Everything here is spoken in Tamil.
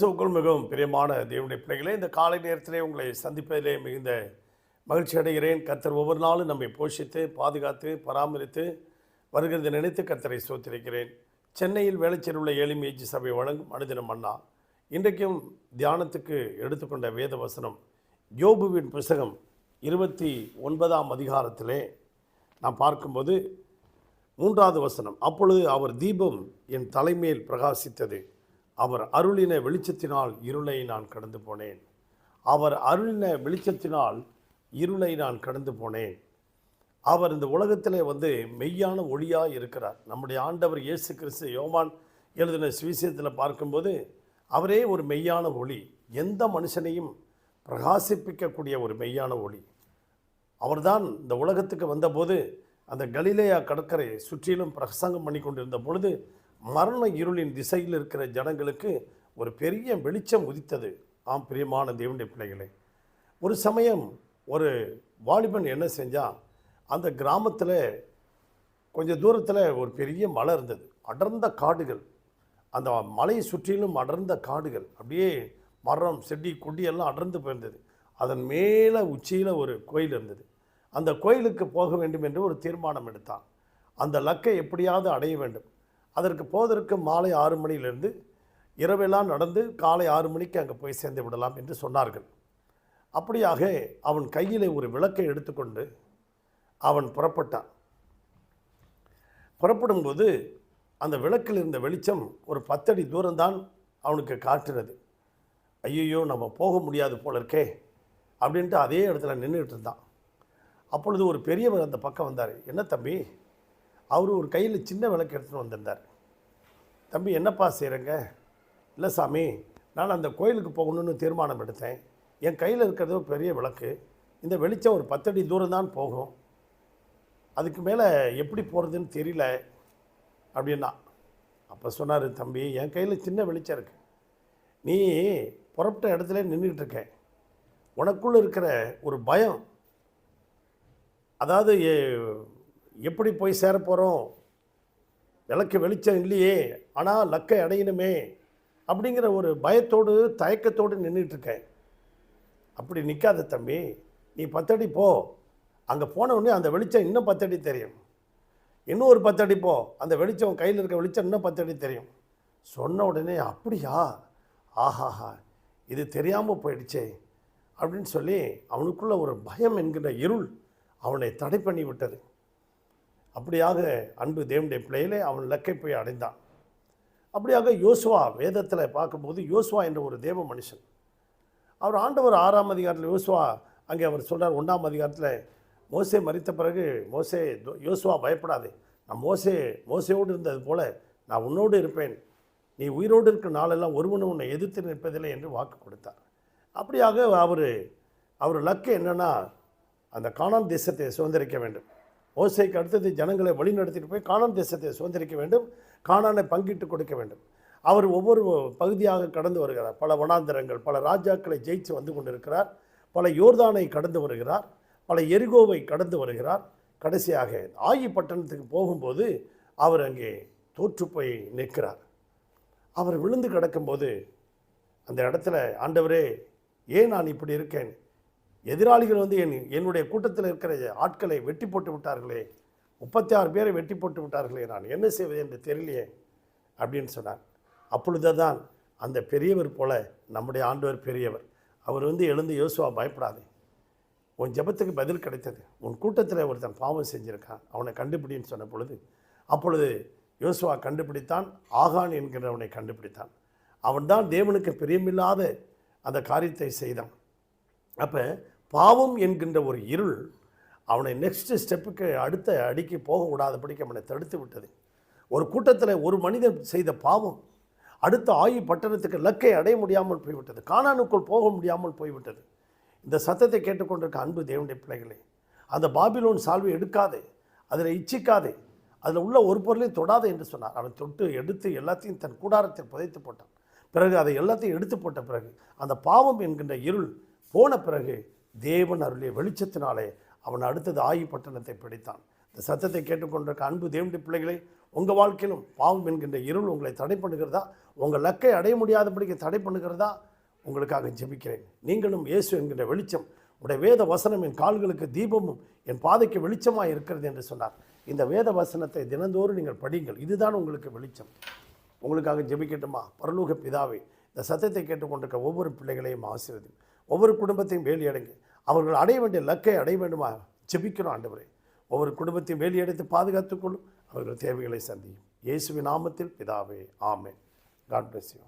கிறிஸ்துவுக்குள் மிகவும் பிரியமான தேவனுடைய பிள்ளைகளே இந்த காலை நேரத்திலே உங்களை சந்திப்பதிலே மிகுந்த மகிழ்ச்சி அடைகிறேன். கர்த்தர் ஒவ்வொரு நாளும் நம்மை போஷித்து பாதுகாத்து பராமரித்து வருகிறது நினைத்து கர்த்தரை சோத்திருக்கிறேன் சென்னையில் வேலைச்சேரி உள்ள ஏழிம் சபை வழங்கும் மனிதனம் அண்ணா. இன்றைக்கும் தியானத்துக்கு எடுத்துக்கொண்ட வேத வசனம் யோபுவின் புஸ்தகம் இருபத்தி ஒன்பதாம் அதிகாரத்திலே நான் பார்க்கும்போது மூன்றாவது வசனம் அப்பொழுது அவர் தீபம் என் தலைமையில் பிரகாசித்தது. அவர் அருளின வெளிச்சத்தினால் இருளை நான் கடந்து போனேன். அவர் அருளின வெளிச்சத்தினால் இருளை நான் கடந்து போனேன். அவர் இந்த உலகத்தில் வந்து மெய்யான ஒளியாக இருக்கிறார். நம்முடைய ஆண்டவர் இயேசு கிறிஸ்து யோமான் எழுதின சுவிசேஷத்தில் பார்க்கும்போது அவரே ஒரு மெய்யான ஒளி. எந்த மனுஷனையும் பிரகாசிப்பிக்கக்கூடிய ஒரு மெய்யான ஒளி. அவர்தான் இந்த உலகத்துக்கு வந்தபோது அந்த கலிலேயா கடற்கரை சுற்றிலும் பிரசங்கம் பண்ணி கொண்டிருந்த பொழுது மரண இருளின் திசையில் இருக்கிற ஜனங்களுக்கு ஒரு பெரிய வெளிச்சம் உதித்தது. ஆம் பிரியமான தேவனுடைய பிள்ளைகளே. ஒரு சமயம் ஒரு வாலிபன் என்ன செஞ்சான் அந்த கிராமத்தில் கொஞ்சம் தூரத்தில் ஒரு பெரிய மலை இருந்தது. அடர்ந்த காடுகள். அந்த மலையை சுற்றிலும் அடர்ந்த காடுகள். அப்படியே மரம் செடி கொடி எல்லாம் அடர்ந்து போயிருந்தது. அதன் மேலே உச்சியில் ஒரு கோயில் இருந்தது. அந்த கோயிலுக்கு போக வேண்டும் என்று ஒரு தீர்மானம் எடுத்தான். அந்த லக்கை எப்படியாவது அடைய வேண்டும். அதற்கு போவதற்கு மாலை ஆறு மணியிலிருந்து இரவெல்லாம் நடந்து காலை ஆறு மணிக்கு அங்கே போய் சேர்ந்து விடலாம் என்று சொன்னார்கள். அப்படியாக அவன் கையிலே ஒரு விளக்கை எடுத்துக்கொண்டு அவன் புறப்பட்டான். புறப்படும்போது அந்த விளக்கில் இருந்த வெளிச்சம் ஒரு பத்தடி தூரம்தான் அவனுக்கு காட்டுறது ஐயையோ நம்ம போக முடியாது போல இருக்கே அப்படின்ட்டு அதே இடத்துல நின்றுட்டு இருந்தான். அப்பொழுது ஒரு பெரியவர் அந்த பக்கம் வந்தார். என்ன தம்பி அவர் ஒரு கையில் சின்ன விளக்கு எடுத்துகிட்டு வந்திருந்தார். தம்பி என்னப்பா செய்கிறங்க இல்லை சாமி நான் அந்த கோயிலுக்கு போகணும்னு தீர்மானம் எடுத்தேன். என் கையில் இருக்கிறது ஒரு பெரிய விளக்கு. இந்த வெளிச்சம் ஒரு பத்தடி தூரம் தான் போகும். அதுக்கு மேலே எப்படி போகிறதுன்னு தெரியல. அப்படின்னா அப்போ சொன்னார் தம்பி என் கையில் சின்ன வெளிச்சம் இருக்குது நீ புறப்பட்ட இடத்துல நின்றுக்கிட்டு இருக்க. உனக்குள்ளே இருக்கிற ஒரு பயம் அதாவது எப்படி போய் சேர போகிறோம் விளக்கு வெளிச்சம் இல்லையே ஆனால் லக்கை அடையணுமே அப்படிங்கிற ஒரு பயத்தோடு தயக்கத்தோடு நின்றுட்டுருக்கேன் அப்படி நிற்காத தம்பி நீ பத்தடி போ. அங்கே போன உடனே அந்த வெளிச்சம் இன்னும் பத்தடி தெரியும். இன்னும் ஒரு பத்தடி போ. அந்த வெளிச்சம் கையில் இருக்க வெளிச்சம் இன்னும் பத்தடி தெரியும். சொன்ன உடனே அப்படியா? ஆஹாஹா இது தெரியாமல் போயிடுச்சே அப்படின்னு சொல்லி அவனுக்குள்ள ஒரு பயம் என்கிற இருள் அவனை தடை பண்ணி விட்டது. அப்படியாக அன்பு தேவனுடைய பிள்ளையிலே அவன் லக்கை போய் அடைந்தான். அப்படியாக யோசுவா வேதத்தில் பார்க்கும்போது யோசுவா என்ற ஒரு தேவ மனுஷன். அவர் ஆண்டவர் ஆறாம் அதிகாரத்தில் யோசுவா அங்கே அவர் சொல்கிறார் ஒன்றாம் அதிகாரத்தில் மோசே மறித்த பிறகு மோசே யோசுவா பயப்படாதே. நான் மோசே மோசையோடு இருந்தது போல நான் உன்னோடு இருப்பேன். நீ உயிரோடு இருக்கிற நாளெல்லாம் ஒருவனும் உன்னை எதிர்த்து நிற்பதில்லை என்று வாக்கு கொடுத்தார். அப்படியாக அவர் அவர் லக்கு என்னென்னா அந்த காணாம் தேசத்தை சுதந்திரிக்க வேண்டும். மோசைக்கு அடுத்தது ஜனங்களை வழிநடத்திட்டு போய் காணான் தேசத்தை சுதந்திரிக்க வேண்டும் காணானை பங்கிட்டு கொடுக்க வேண்டும். அவர் ஒவ்வொரு பகுதியாக கடந்து வருகிறார். பல வனாந்தரங்கள் பல ராஜாக்களை ஜெயிச்சு வந்து கொண்டிருக்கிறார். பல யோர்தானை கடந்து வருகிறார். பல எரிகோவை கடந்து வருகிறார். கடைசியாக ஆயி பட்டணத்துக்கு போகும்போது அவர் அங்கே தோற்று போய் நிற்கிறார். அவர் விழுந்து கிடக்கும்போது அந்த இடத்துல ஆண்டவரே ஏன் நான் இப்படி இருக்கேன்? எதிராளிகள் வந்து என் என்னுடைய கூட்டத்தில் இருக்கிற ஆட்களை வெட்டி போட்டு விட்டார்களே முப்பத்தி ஆறு பேரை வெட்டி போட்டு விட்டார்களே நான் என்ன செய்வது என்று தெரியலையே அப்படின்னு சொன்னார். அப்பொழுது தான் அந்த பெரியவர் போல நம்முடைய ஆண்டவர் பெரியவர் அவர் வந்து எழுந்து யோசுவா பயப்படாதே உன் ஜெபத்துக்கு பதில் கிடைத்தது உன் கூட்டத்தில் ஒருத்தன் பாவம் செஞ்சுருக்கான் அவனை கண்டுபிடின்னு சொன்ன பொழுது அப்பொழுது யோசுவா கண்டுபிடித்தான் ஆகான் என்கிறவனை கண்டுபிடித்தான். அவன்தான் தேவனுக்கு பிரியமில்லாத அந்த காரியத்தை செய்தான். அப்போ பாவம் என்கின்ற ஒரு இருள் அவனை நெக்ஸ்ட் ஸ்டெப்புக்கு அடுத்த அடிக்கு போக விடாதபடிக்கு அவனை தடுத்து விட்டது. ஒரு கூட்டத்தில் ஒரு மனிதன் செய்த பாவம் அடுத்த ஆயு பட்டணத்துக்கு லக்கை அடைய முடியாமல் போய்விட்டது. காணானுக்குள் போக முடியாமல் போய்விட்டது. இந்த சத்தத்தை கேட்டுக்கொண்டிருக்க அன்பு தேவனுடைய பிள்ளைகளே அந்த பாபிலோன் சால்வை எடுக்காதே அதில் இச்சிக்காதே அதில் உள்ள ஒரு பொருளையும் தொடாதே என்று சொன்னார். அவன் தொட்டு எடுத்து எல்லாத்தையும் தன் கூடாரத்தில் புதைத்து போட்டான். பிறகு அதை எல்லாத்தையும் எடுத்து போட்ட பிறகு அந்த பாவம் என்கின்ற இருள் போன பிறகு தேவன் அருளிய வெளிச்சத்தினாலே அவன் அடுத்தது ஆயி பட்டணத்தை பிடித்தான். இந்த சத்தத்தை கேட்டுக்கொண்டிருக்க அன்பு தேவனுடைய பிள்ளைகளை உங்கள் வாழ்க்கையிலும் பாவம் என்கின்ற இருள் உங்களை தடை பண்ணுகிறதா? உங்கள் லக்கை அடைய முடியாதபடிக்கு தடை பண்ணுகிறதா? உங்களுக்காக ஜெபிக்கிறேன். நீங்களும் இயேசு என்கின்ற வெளிச்சம் உடைய வேத வசனம் என் கால்களுக்கு தீபமும் என் பாதைக்கு வெளிச்சமாக இருக்கிறது என்று சொன்னார். இந்த வேத வசனத்தை தினந்தோறும் நீங்கள் படிங்கள் இதுதான் உங்களுக்கு வெளிச்சம். உங்களுக்காக ஜெபிக்கட்டுமா? பரலோக பிதாவே இந்த சத்தத்தை கேட்டுக்கொண்டிருக்க ஒவ்வொரு பிள்ளைகளையும் ஆசீர்வதி ஒவ்வொரு குடும்பத்தையும் வேலியடைங்க. அவர்கள் அடைய வேண்டிய லக்கை அடைய வேண்டுமா? ஜெபிக்கிறோம் ஆண்டவரே. ஒவ்வொரு குடும்பத்தையும் வேலியடைத்து பாதுகாத்துக்கொள்ளும் அவர்கள் தேவைகளை சந்தியும். இயேசுவின் நாமத்தில் பிதாவே ஆமே காட் பிளஸ் யூ